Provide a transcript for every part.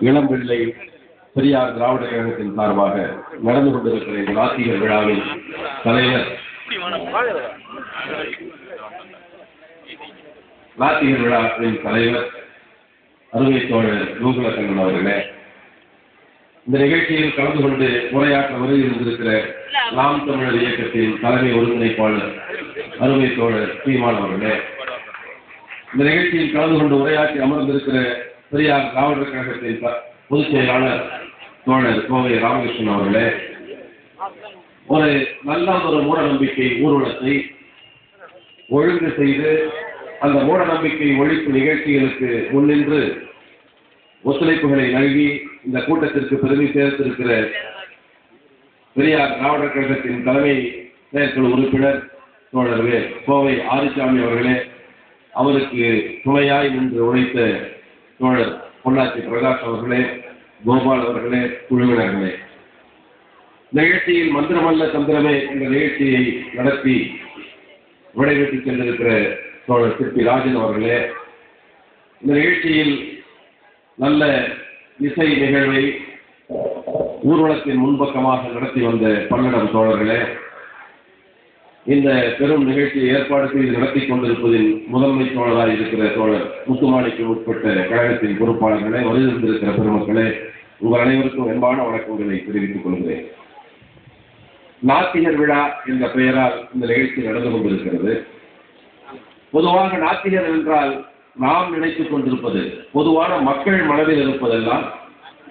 இளம்பிள்ளை பெரியார் திராவிட கழகத்தின் சார்பாக நடந்து கொண்டிருக்கிற இந்த நாத்திகர் விழாவின் தலைவர் நாத்திகர் விழாவின் தலைவர் அருமை தோழர் கோகுலக்கண்ணன் அவர்களே இந்த நிகழ்ச்சியில் கலந்து கொண்டு உரையாற்ற வருகை இருந்திருக்கிற நாம் தமிழர் இயக்கத்தின் தலைமை ஒருங்கிணைப்பாளர் அருமை தோழர் சீமான் அவர்களே இந்த நிகழ்ச்சியில் கலந்து கொண்டு உரையாற்றி அமர்ந்திருக்கிற பெரியார் திராவிடர் கழகத்தின் பொதுச் செயலாளர் தோழர் கோவை ராமகிருஷ்ணன் அவர்களே ஒரு நல்ல ஒரு மூட நம்பிக்கை ஊர்வலத்தை ஒழுங்கு செய்து அந்த மூட நம்பிக்கை ஒழிப்பு நிகழ்ச்சிகளுக்கு முன்னின்று ஒத்துழைப்புகளை நல்கி இந்த கூட்டத்திற்கு பெருமை சேர்த்திருக்கிற பெரியார் திராவிடர் கழகத்தின் தலைமை செயற்குழு உறுப்பினர் தோழர் கோவை ஆதிசாமி அவர்களே அவருக்கு துணையாய் நின்று உழைத்த தோழர் பொள்ளாச்சி பிரகாஷ் அவர்களே கோபால் அவர்களே குழுவினர்களே. நிகழ்ச்சியில் மந்திரமல்ல சந்திரமே என்ற நிகழ்ச்சியை நடத்தி விடைபெற்று சென்றிருக்கிற தோழர் சிற்பி ராஜன் அவர்களே இந்த நிகழ்ச்சியில் நல்ல இசை நிகழ்வை ஊர்வலத்தின் முன்பக்கமாக நடத்தி வந்த பல்லடம் தோழர்களே இந்த பெரும் நிகழ்ச்சியை ஏற்பாடு செய்து நடத்தி கொண்டிருப்பதில் முதன்மை தோழராக இருக்கிற தோழர் முத்துமாணிக்கு உட்பட்ட கழகத்தின் பொறுப்பாளர்களே வருகின்றிருக்கிற பெருமக்களே உங்கள் அனைவருக்கும் அன்பான வணக்கங்களை தெரிவித்துக் கொள்கிறேன். நாத்திகர் விழா என்ற பெயரால் இந்த நிகழ்ச்சி நடந்து கொண்டிருக்கிறது. பொதுவாக நாத்திகர் என்றால் நாம் நினைத்துக் கொண்டிருப்பது பொதுவான மக்கள் மனதில் இருப்பதெல்லாம்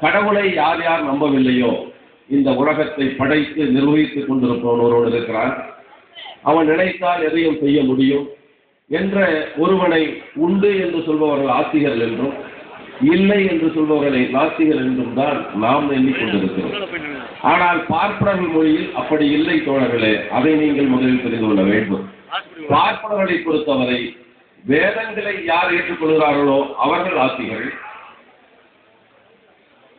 கடவுளை யார் யார் நம்பவில்லையோ இந்த உலகத்தை படைத்து நிர்வகித்துக் கொண்டிருப்பவன் ஒருவன் இருக்கிறான். அவன் நினைத்தால் எதையும் செய்ய முடியும் என்ற ஒருவனை உண்டு என்று சொல்பவர்கள் ஆத்திகர்கள் என்றும் இல்லை என்று சொல்பவர்களை நாசிகள் என்றும் தான் நாம் எண்ணிக்கொண்டிருக்கிறோம். ஆனால் பார்ப்பனர்கள் மொழியில் அப்படி இல்லை தோழர்களே அதை நீங்கள் முதலில் தெரிந்து கொள்ள வேண்டும். பார்ப்பனர்களை பொறுத்தவரை வேதங்களை யார் ஏற்றுக்கொள்கிறார்களோ அவர்கள் ஆத்திகள்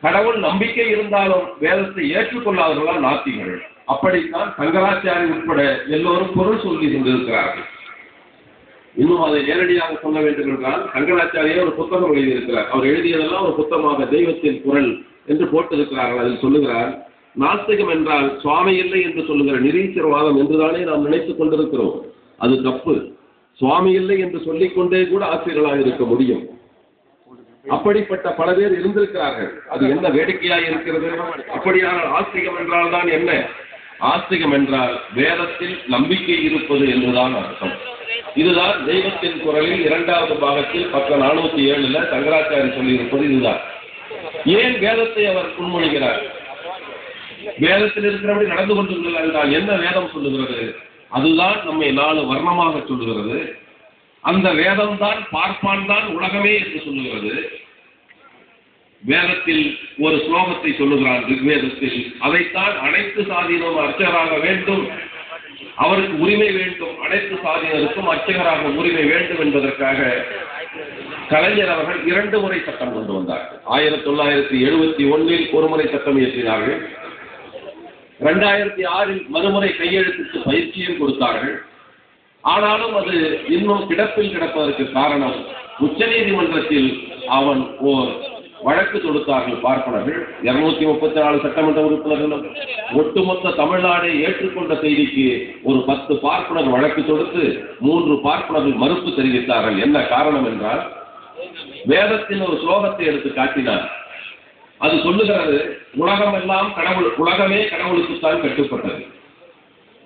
கடவுள் நம்பிக்கை இருந்தாலும் வேதத்தை ஏற்றுக்கொள்ளாதவர்களால் நாத்திகள் அப்படித்தான் சங்கராச்சாரி உட்பட எல்லோரும் பொருள் சொல்லி கொண்டிருக்கிறார்கள். இன்னும் அதை நேரடியாக சொல்ல வேண்டும் என்றால் சங்கராச்சாரியே ஒரு புத்தகம் எழுதியிருக்கிறார். அவர் எழுதியதெல்லாம் ஒரு புத்தகமாக தெய்வத்தின் குரல் என்று போட்டிருக்கிறார்கள். அதில் சொல்லுகிறார் நாஸ்திகம் என்றால் சுவாமி இல்லை என்று சொல்லுகிற நிரீச்சரவாதம் என்றுதானே நாம் நினைத்துக் கொண்டிருக்கிறோம். அது தப்பு. சுவாமி இல்லை என்று சொல்லிக்கொண்டே கூட ஆசிரியர்களாக இருக்க முடியும். அப்படிப்பட்ட பல பேர் இருந்திருக்கிறார்கள். அது என்ன வேடிக்கையாக இருக்கிறது? அப்படியானால் ஆஸ்திகம் என்றால் தான் என்ன? ஆஸ்திகம் என்றால் வேதத்தில் நம்பிக்கை இருப்பது என்றுதான் அர்த்தம். இதுதான் தெய்வத்தின் குரலில் இரண்டாவது பாகத்தில் பக்கம் நானூத்தி ஏழுல சங்கராச்சாரி சொல்லியிருப்பது இதுதான். ஏன் வேதத்தை அவர் முன்மொழிகிறார் வேதத்தில் இருக்கிறபடி நடந்து கொண்டுள்ளது என்றால் என்ன வேதம் சொல்லுகிறது? அதுதான் நம்மை நாலு வர்ணமாக சொல்லுகிறது. அந்த வேதம் தான் பார்ப்பான் தான் உலகமே என்று சொல்லுகிறது. வேதத்தில் ஒரு ஸ்லோகத்தை சொல்லுகிறான் ரிக்வேதத்தில் அதைத்தான் அனைத்து சாதியினரும் அர்ச்சகராக வேண்டும். அவருக்கு உரிமை வேண்டும். அனைத்து சாதியினருக்கும் அர்ச்சகராக உரிமை வேண்டும் என்பதற்காக கலைஞர் அவர்கள் இரண்டு முறை சட்டம் கொண்டு வந்தார்கள். ஆயிரத்தி தொள்ளாயிரத்தி எழுபத்தி ஒன்னில் ஒரு முறை சட்டம் இயற்றினார்கள். இரண்டாயிரத்தி ஆறில் மறுமுறை கையெழுத்துக்கு பயிற்சியும் கொடுத்தார்கள். ஆனாலும் அது இன்னும் கிடப்பில் கிடப்பதற்கு காரணம் உச்சநீதிமன்றத்தில் அவன் ஓர் வழக்கு தொடுத்தார்கள் பார்ப்பனர்கள். இருநூத்தி முப்பத்தி நாலு சட்டமன்ற உறுப்பினர்களும் ஒட்டுமொத்த தமிழ்நாடை ஏற்றுக்கொண்ட செய்திக்கு ஒரு பத்து பார்ப்பனர் வழக்கு தொடுத்து மூன்று பார்ப்பனர்கள் மறுப்பு தெரிவித்தார்கள். என்ன காரணம் என்றால் வேதத்தின் ஒரு ஸ்லோகத்தை எடுத்து காட்டினார். அது சொல்லுகிறது உலகம் எல்லாம் கடவுள் உலகமே கடவுளுக்குத்தான் கட்டுப்பட்டது.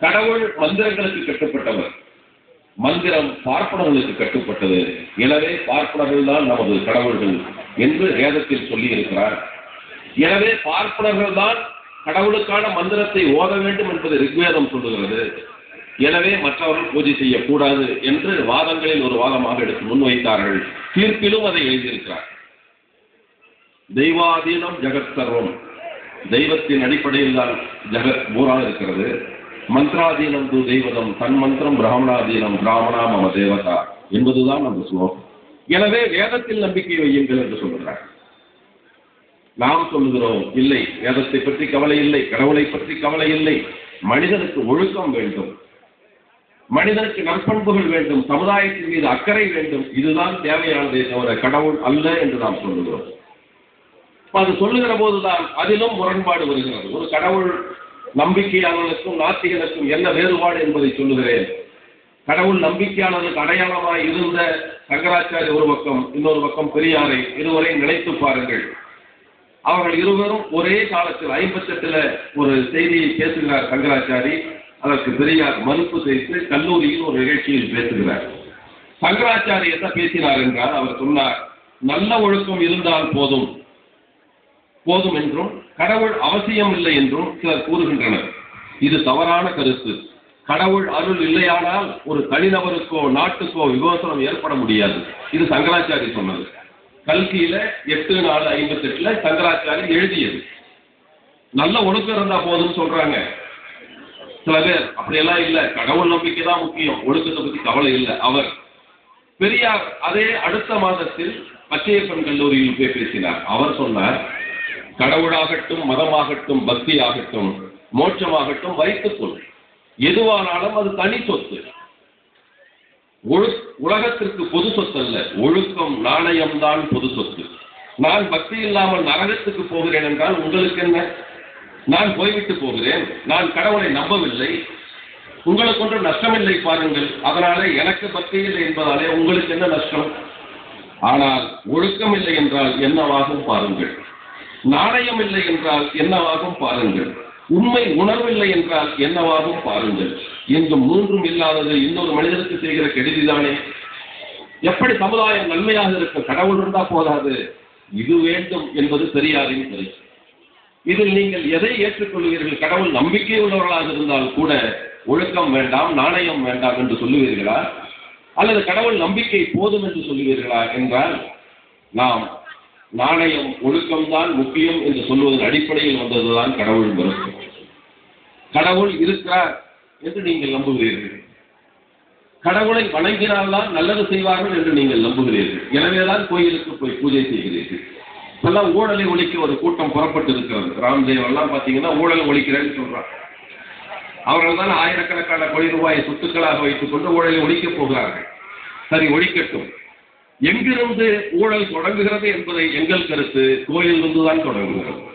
கடவுள் மந்திரங்களுக்கு கட்டுப்பட்டவர். மந்திரம் பார்ப்பனர்களுக்கு கட்டுப்பட்டது. எனவே பார்ப்பனர்கள் தான் நமது கடவுள்கள். என்று வேதத்தில் சொல்லி இருக்கிறார் எனவே பார்ப்பனர்கள் தான் கடவுளுக்கான மந்திரத்தை ஓத வேண்டும் என்பது ரிக்வேதம் சொல்லுகிறது. எனவே மற்றவர்கள் பூஜை செய்யக்கூடாது என்று வாதங்களில் ஒரு வாதமாக எடுத்து முன்வைத்தார்கள். தீர்ப்பிலும் அதை எழுதியிருக்கிறார். தெய்வாதீனம் ஜெகத் சர்வம். தெய்வத்தின் அடிப்படையில் தான் ஜெகத் பூரா இருக்கிறது. மந்திராதீனம் து தெய்வதம் தன் மந்திரம் பிராமணாதீனம் பிராமணா மம தேவதா என்பதுதான் அந்த ஸ்லோகம். எனவே வேதத்தில் நம்பிக்கை வையுங்கள் என்று சொல்கிறார் நாம் சொல்லுகிறோம் இல்லை வேதத்தை பற்றி கவலை இல்லை கடவுளை பற்றி கவலை இல்லை மனிதனுக்கு ஒழுக்கம் வேண்டும். மனிதனுக்கு நற்பண்புகள் வேண்டும் சமுதாயத்தின் மீது அக்கறை வேண்டும். இதுதான் தேவையானதே தவிர கடவுள் அல்ல என்று நாம் சொல்லுகிறோம். அது சொல்லுகிற போதுதான் அதிலும் முரண்பாடு வருகிறது. ஒரு கடவுள் நம்பிக்கையாளர்களுக்கும் நாத்திகனுக்கும் என்ன வேறுபாடு என்பதை சொல்லுகிறேன். கடவுள் நம்பிக்கையாளருக்கு அடையாளமாய் இருந்த சங்கராச்சாரி ஒரு பக்கம் இன்னொரு பக்கம் பெரியாரை இருவரை நினைத்து பாருங்கள். அவர்கள் இருவரும் ஒரே காலத்தில் ஐம்பத்தெட்டுல ஒரு செய்தியை பேசுகிறார் சங்கராச்சாரி. அதற்கு பெரியார் மறுப்பு செய்து கல்லூரியில் ஒரு நிகழ்ச்சியில் பேசுகிறார். சங்கராச்சாரி என்ன பேசினார் என்றால் அவர் சொன்னார் நல்ல ஒழுக்கம் இருந்தால் போதும். போதும் என்றும் கடவுள் அவசியம் இல்லை என்றும் சிலர் கூறுகின்றனர். இது தவறான கருத்து. கடவுள் அருள் இல்லையானால் ஒரு தனிநபருக்கோ நாட்டுக்கோ விமோசனம் ஏற்பட முடியாது. இது சங்கராச்சாரி சொன்னது. கல்கியில எட்டு நாலு ஐம்பத்தி எட்டுல சங்கராச்சாரி எழுதியது. நல்ல ஒழுக்கம் இருந்தா போதும்னு சொல்றாங்க. சில பேர் அப்படியெல்லாம் இல்ல. கடவுள் நம்பிக்கை தான் முக்கியம். ஒழுக்கத்தை பத்தி கவலை இல்லை. அவர் பெரியார் அதே அடுத்த மாதத்தில் பச்சையப்பன் கல்லூரியில் போய் பேசினார். அவர் சொன்னார் கடவுளாகட்டும் மதமாகட்டும் பக்தி ஆகட்டும் மோட்சமாகட்டும் வைத்துக்கொள் எதுவானாலும் அது தனி சொத்து. ஒழு உலகத்திற்கு பொது சொத்து அல்ல ஒழுக்கம் நாணயம் தான் பொது சொத்து. நான் பக்தி இல்லாமல் நரகத்துக்கு போகிறேன் என்றால் உங்களுக்கு என்ன? நான் போய்விட்டு போகிறேன். நான் கடவுளை நம்பவில்லை. உங்களுக்கு ஒன்றும் நஷ்டமில்லை பாருங்கள். அதனாலே எனக்கு பக்தி இல்லை என்பதாலே உங்களுக்கு என்ன நஷ்டம்? ஆனால் ஒழுக்கம் இல்லை என்றால் என்னவாகும் பாருங்கள். நாணயம் இல்லை என்றால் என்னவாகும் பாருங்கள். உண்மை உணர்வில்லை என்றால் என்னவாகும் பாருங்கள். என்று மூன்றும் இல்லாதது இன்னொரு மனிதனுக்கு செய்கிற கெடுதிதானே. எப்படி சமுதாயம் நன்மையாக இருக்கும் கடவுள் இருந்தா போதாது. இது வேண்டும் என்பது பெரியாரின் கருத்து. இதில் நீங்கள் எதை ஏற்றுக்கொள்வீர்கள் கடவுள் நம்பிக்கை உள்ளவர்களாக இருந்தால் கூட ஒழுக்கம் வேண்டாம் நாணயம் வேண்டாம் என்று சொல்லுவீர்களா? அல்லது கடவுள் நம்பிக்கை போதும் என்று சொல்லுவீர்களா? என்றால் நாம் நாணயம் ஒழுக்கம்தான் முக்கியம் என்று சொல்வதன் அடிப்படையில் வந்ததுதான் கடவுள் மறுப்பு. கடவுள் இருக்கிறார் என்று நீங்கள் நம்புகிறீர்கள். கடவுளை வணங்கினால்தான் நல்லது செய்வார்கள் என்று நீங்கள் நம்புகிறீர்கள். எனவேதான் கோயிலுக்கு போய் பூஜை செய்கிறீர்கள். இப்பெல்லாம் ஊழலை ஒழிக்க ஒரு கூட்டம் புறப்பட்டு இருக்கிறது ராம்தேவ் எல்லாம் பார்த்தீங்கன்னா ஊழல் ஒழிக்கிறேன்னு சொல்றாங்க. அவர்கள் தான் ஆயிரக்கணக்கான கோடி ரூபாயை சொத்துக்களாக வைத்துக் கொண்டு ஊழலை ஒழிக்கப் போகிறார்கள். சரி ஒழிக்கட்டும். எங்கிருந்து ஊழல் தொடங்குகிறது என்பதை எங்கள் கருத்து கோயிலிருந்து தான் தொடங்குகிறது.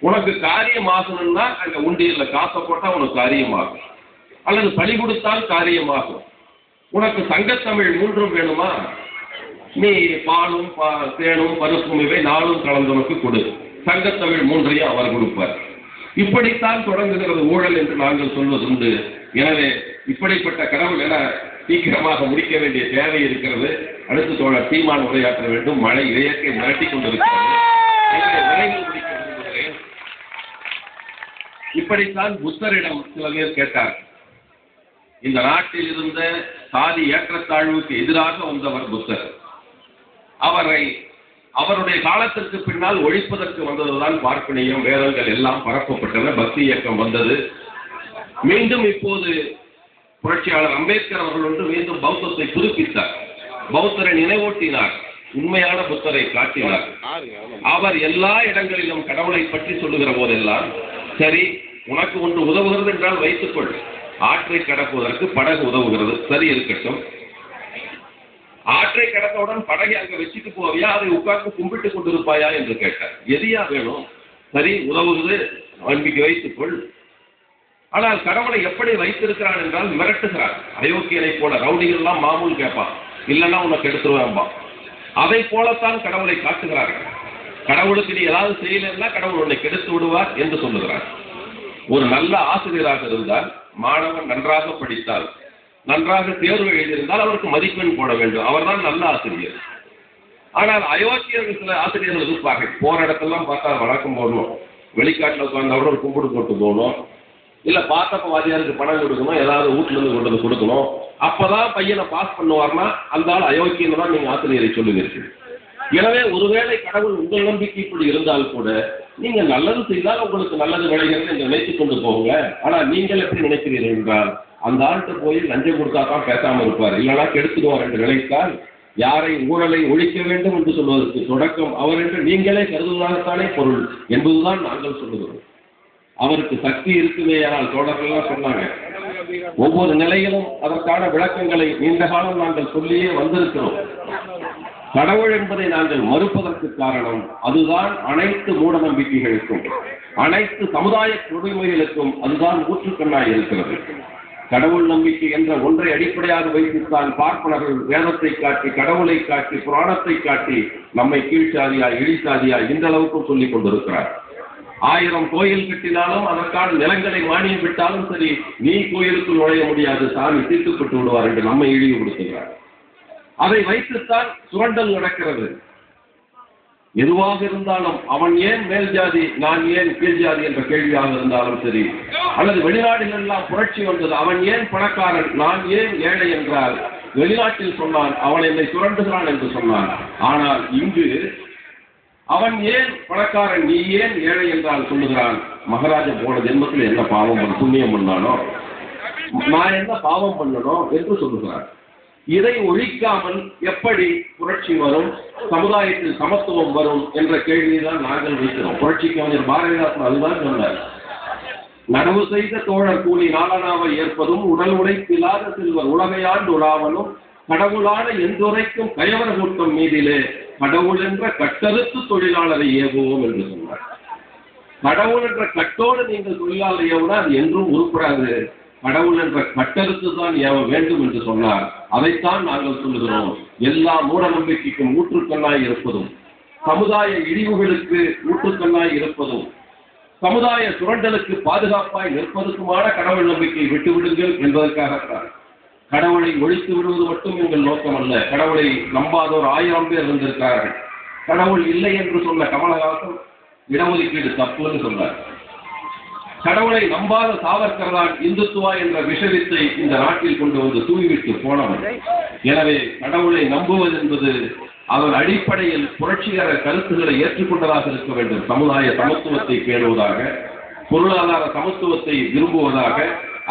உனக்கு காரியமாகணும்னா அங்க உண்டியில் காசை போட்டால் உனக்கு காரியமாகும். அல்லது பலி கொடுத்தால் காரியமாகும். உனக்கு சங்கத்தமிழ் மூன்றும் வேணுமா? நீ பாலும் பா- தேனும் பருப்பும் இவை நாளும் கலந்தவனுக்கு கொடு. சங்கத்தமிழ் மூன்றையும் அவர் கொடுப்பார். இப்படித்தான் தொடங்குகிறது ஊழல் என்று நாங்கள் சொல்வதுண்டு. எனவே இப்படிப்பட்ட கடவுள் என சீக்கிரமாக முடிக்க வேண்டிய தேவை இருக்கிறது. அடுத்து தோழர் சீமான் உரையாற்ற வேண்டும். மழை இயற்கை மிரட்டிக் கொண்டிருக்கிறது. இப்படித்தான் புத்தரிடம் சில பேர் கேட்டார் இந்த நாட்டில் இருந்த சாதி ஏற்றத்தாழ்வுக்கு எதிராக வந்தவர் புத்தர். அவரை அவருடைய காலத்திற்கு பின்னால் ஒழிப்பதற்கு வந்ததுதான் பார்ப்பனியம். வேதங்கள் எல்லாம் பரப்பப்பட்டன. பக்தி இயக்கம் வந்தது. மீண்டும் இப்போது புரட்சியாளர் அம்பேத்கர் அவர்கள் ஒன்று மீண்டும் பௌத்தத்தை புதுப்பித்தார். பௌத்தரை நினைவூட்டினார். உண்மையான புத்தரை காட்டினார். அவர் எல்லா இடங்களிலும் கடவுளை பற்றி சொல்லுகிற போதெல்லாம் சரி உனக்கு ஒன்று உதவுகிறது என்றால் வைத்துக்கொள். ஆற்றை கடப்பதற்கு படகு உதவுகிறது. சரி இருக்கட்டும். ஆற்றை கடத்தவுடன் படகை அங்க வச்சுட்டு போவியா? அதை உட்கார்ந்து கும்பிட்டு கொண்டிருப்பாயா என்று கேட்டார். எதியா வேணும்? சரி உதவுகிறது. நம்பிக்கை வைத்துக்கொள். ஆனால் கடவுளை எப்படி வைத்திருக்கிறான் என்றால் மிரட்டுகிறார். அயோக்கியனை போல ரவுடிகள் எல்லாம் மாமூல் கேட்பான். இல்லைன்னா உனக்கு எடுத்துருவேன்பா அதை போலத்தான் கடவுளை காட்டுகிறார்கள். கடவுளுக்கு நீ ஏதாவது செய்யலைன்னா கடவுள் உன்னை கெடுத்து விடுவார் என்று சொல்லுகிறார். ஒரு நல்ல ஆசிரியராக இருந்தால் மாணவன் நன்றாக படித்தால் நன்றாக தேர்வு எழுதியிருந்தால் அவருக்கு மதிப்பெண் போட வேண்டும். அவர்தான் நல்ல ஆசிரியர். ஆனால் அயோக்கியர்கள் சில ஆசிரியர்கள் இருப்பார்கள். போற இடத்தெல்லாம் பார்த்தா வழக்கம் போடணும் வெளிக்காட்டில் உட்காந்து அவரோட கும்பிடு போட்டு போகணும் இல்ல பார்த்தப்ப வாதியாருக்கு பணம் கொடுக்கணும் ஏதாவது வீட்டுல இருந்து கொண்டு வந்து கொடுக்கணும். அப்பதான் பையனை பாஸ் பண்ணுவார்னா அந்த ஆள் அயோக்கியம் தான் நீங்க ஆசிரியரை சொல்லுவீர்கள். எனவே ஒருவேளை கடவுள் உங்கள் நம்பிக்கை இப்படி இருந்தால் கூட நீங்க நல்லது செய்தால் உங்களுக்கு நல்லது விளைகிறது என்று நினைத்துக் கொண்டு போங்க. ஆனா நீங்கள் எப்படி நினைக்கிறீர்கள் என்றால் அந்த ஆள்கிட்ட போய் லஞ்சம் கொடுத்தா தான் பேசாம இருப்பார். இல்லைனா கெடுத்துடுவார் என்று நினைத்தால் யாரை ஊழலை ஒழிக்க வேண்டும் என்று சொல்வதற்கு தொடக்கம் அவர் என்று நீங்களே கருதுவதாகத்தானே பொருள் என்பதுதான் நாங்கள் சொல்லுகிறோம். அவருக்கு சக்தி இருக்குமே ஆனால் தோழர்கள்லாம் சொன்னாங்க. ஒவ்வொரு நிலையிலும் அதற்கான விளக்கங்களை நீண்ட காலம் நாங்கள் சொல்லியே வந்திருக்கிறோம். கடவுள் என்பதை நாங்கள் மறுப்பதற்கு காரணம் அதுதான் அனைத்து மூட நம்பிக்கைகளுக்கும் அனைத்து சமுதாய கொடுமைகளுக்கும் அதுதான் ஊற்றுக்கண்ணாய் இருக்கிறது. கடவுள் நம்பிக்கை என்ற ஒன்றை அடிப்படையாக வைத்துத்தான் பார்ப்பனர்கள் வேதத்தை காட்டி கடவுளை காட்டி புராணத்தை காட்டி நம்மை கீழ்ச்சாதியா இழிசாதியா இந்த அளவுக்கும் சொல்லிக் கொண்டிருக்கிறார். ஆயிரம் கோயில் கட்டினாலும் அதற்கான நிலங்களை மானியம் விட்டாலும் சரி நீ கோயிலுக்குள் நுழைய முடியாது சாமி தீர்த்துப்பட்டு விடுவார் என்று நம்மை இழிவுபடுத்துகிறார் அதை வைத்துத்தான் சுரண்டல் நடக்கிறது. எதுவாக இருந்தாலும் அவன் ஏன் மேல் ஜாதி நான் ஏன் கீழ் ஜாதி என்ற கேள்வியாக இருந்தாலும் சரி அல்லது வெளிநாடுகளெல்லாம் புரட்சி வந்தது அவன் ஏன் பணக்காரன் நான் ஏன் ஏழை என்றால் வெளிநாட்டில் சொன்னான் அவன் என்னை சுரண்டுகிறான் என்று சொன்னான். ஆனால் இங்கு அவன் ஏன் பணக்காரன் நீ ஏன் ஏழை என்றால் சொல்லுகிறான்? மகாராஜா போன ஜென்மத்தில் என்ன பாவம் புண்ணியம் பண்ணானோ? நான் என்ன பாவம் பண்ணணும் என்று சொல்லுகிறான். இதை ஒழிக்காமல் எப்படி புரட்சி வரும்? சமுதாயத்தில் சமத்துவம் வரும் என்ற கேள்வியை தான் நாங்கள் வைக்கிறோம். புரட்சி கவிஞர் பாரதிதாசன் அதுதான் சொன்னார். நடவு செய்த தோழர் கூலி நாளனாவை ஏற்பதும் உடல் உழைப்பில்லாத செல்வர் உலகையாண்டு உலாவலும் கடவுளான எந்துரைக்கும் கயவர கூட்டம் மீதிலே கடவுள் என்ற கட்டறுத்து தொழிலாளரை ஏவுவோம் என்று சொன்னார். கடவுள் என்ற கட்டோடு நீங்கள் தொழிலாளர் ஏவுனா அது என்றும் உருப்படாது. கடவுள் என்ற கட்டறுத்து தான் ஏவ வேண்டும் என்று சொன்னார். அதைத்தான் நாங்கள் சொல்லுகிறோம். எல்லா மூட நம்பிக்கைக்கும் ஊற்றுக்கண்ணாய் இருப்பதும் சமுதாய இழிவுகளுக்கு ஊற்றுக்கண்ணாய் இருப்பதும் சமுதாய சுரண்டலுக்கு பாதுகாப்பாய் நிற்பதற்குமான கடவுள் நம்பிக்கை விட்டுவிடுங்கள் என்பதற்காகத்தான். கடவுளை ஒழித்து விடுவது மட்டும் எங்கள் நோக்கம் அல்ல கடவுளை நம்பாதோர் ஆயிரம் பேர் இருந்திருக்கிறார்கள். கடவுள் இல்லை என்று சொன்ன கமலஹாசன் இடஒதுக்கீடு தப்புன்னு சொன்னார். கடவுளை நம்பாத சாவர்கர் தான் இந்துத்துவா என்ற விஷவித்தை இந்த நாட்டில் கொண்டு வந்து தூவிவிட்டு போனவர் எனவே கடவுளை நம்புவது என்பது அவர் அடிப்படையில் புரட்சிகர கருத்துக்களை ஏற்றுக்கொண்டதாக இருக்க வேண்டும். சமுதாய சமத்துவத்தை பேணுவதாக பொருளாதார சமத்துவத்தை விரும்புவதாக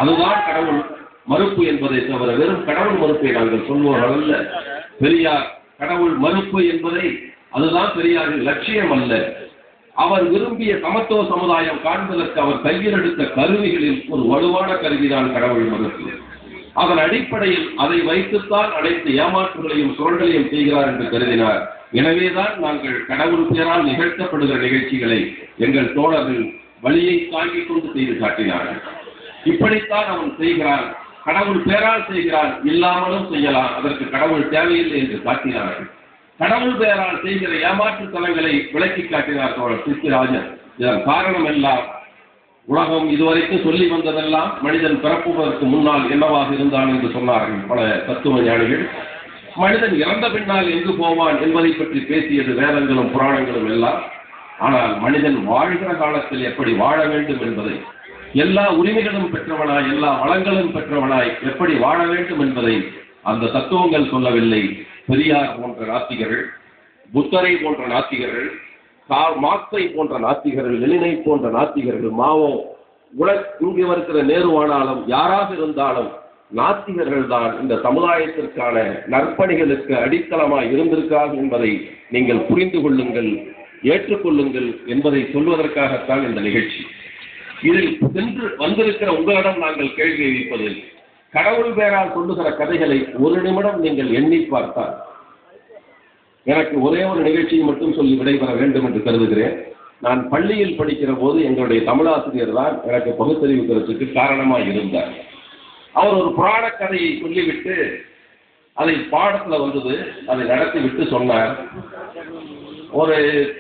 அதுதான் கடவுள் மறுப்பு என்பதை தவிர வெறும் கடவுள் மறுப்பை நாங்கள் சொல்வோர்கள் அல்ல. பெரியார் கடவுள் மறுப்பு என்பதை அதுதான் பெரியாரின் லட்சியம் அல்ல. அவர் விரும்பிய சமத்துவ சமுதாயம் காண்பதற்கு அவர் கையில் எடுத்த கருவிகளில் ஒரு வலுவான கருவிதான் கடவுள் மறுப்பு. அதன் அடிப்படையில் அதை வைத்துத்தான் அனைத்து ஏமாற்றுகளையும் சுரண்டலையும் செய்கிறார் என்று கருதினார். எனவேதான் நாங்கள் கடவுள் பெயரால் நிகழ்த்தப்படுகிற நிகழ்ச்சிகளை எங்கள் தோழர்கள் வழியை தாங்கிக் கொண்டு செய்து காட்டினார்கள். இப்படித்தான் அவன் செய்கிறான். கடவுள் பேரால் செய்கிறார் இல்லாமலும் செய்யலாம். அதற்கு கடவுள் தேவையில்லை என்று காட்டினார்கள். கடவுள் பெயரால் செய்கிற ஏமாற்றுத்தனங்களை விளக்கி காட்டினார் தோழர் சித்திராஜன் இதன் காரணம் எல்லாம் உலகம் இதுவரைக்கும் சொல்லி வந்ததெல்லாம் மனிதன் பிறப்புவதற்கு முன்னால் என்னவாக இருந்தான் என்று சொன்னார்கள் பல தத்துவ ஞானிகள் மனிதன் இறந்த பின்னால் எங்கு போவான் என்பதை பற்றி பேசியது வேதங்களும் புராணங்களும் எல்லாம். ஆனால் மனிதன் வாழ்கிற காலத்தில் எப்படி வாழ வேண்டும் என்பதை எல்லா உரிமைகளும் பெற்றவனாய் எல்லா வளங்களும் பெற்றவனாய் எப்படி வாழ வேண்டும் என்பதை அந்த தத்துவங்கள் சொல்லவில்லை. பெரியார் போன்ற நாத்திகர்கள் புத்தரை போன்ற நாத்திகர்கள் கா- மாத்தை போன்ற நாத்திகர்கள் லெனினை போன்ற நாத்திகர்கள் மாவோ உல இங்கு வருகிற நேருவானாலும் யாராக இருந்தாலும் நாத்திகர்கள் தான் இந்த சமுதாயத்திற்கான நற்பணிகளுக்கு அடித்தளமாய் இருந்திருக்கார்கள் என்பதை நீங்கள் புரிந்து கொள்ளுங்கள் ஏற்றுக்கொள்ளுங்கள் என்பதை சொல்வதற்காகத்தான் இந்த நிகழ்ச்சி. இதில் சென்று வந்திருக்கிற உங்களிடம் நாங்கள் கேள்வி வைப்பதில் கடவுள் பேரால் சொல்லுகிற கதைகளை ஒரு நிமிடம் நீங்கள் எண்ணி பார்த்தால் எனக்கு ஒரே ஒரு நிகழ்ச்சியை மட்டும் சொல்லி விடைபெற வேண்டும் என்று கருதுகிறேன். நான் பள்ளியில் படிக்கிற போது எங்களுடைய தமிழாசிரியர் தான் எனக்கு பகுத்தறிவுக்கிறதுக்கு காரணமாக இருந்தார். அவர் ஒரு புராண கதையை சொல்லிவிட்டு அதை பாடத்தில் வந்தது அதை நடத்திவிட்டு சொன்னார். ஒரு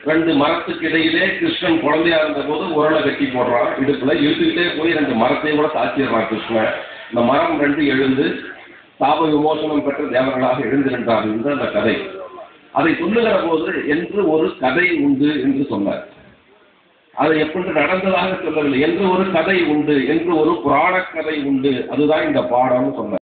ரெண்டு மரத்துக்கு இடையிலே கிருஷ்ணன் குழந்தையா இருந்த போது உரலை கட்டி போடுறான் இடுப்புல. இழுத்துக்கிட்டே போய் ரெண்டு மரத்தையும் கூட தாக்கிடுறான் கிருஷ்ணன். இந்த மரம் ரெண்டு எழுந்து சாப விமோசனம் பெற்ற தேவர்களாக எழுந்து நின்றார்கள் என்று அந்த கதை. அதை சொல்லுகிற போது என்று ஒரு கதை உண்டு என்று சொன்னார். அது எப்படி நடந்ததாக சொல்லவில்லை. என்று ஒரு கதை உண்டு என்று ஒரு புராண கதை உண்டு. அதுதான் இந்த பாடம்னு சொன்னார்.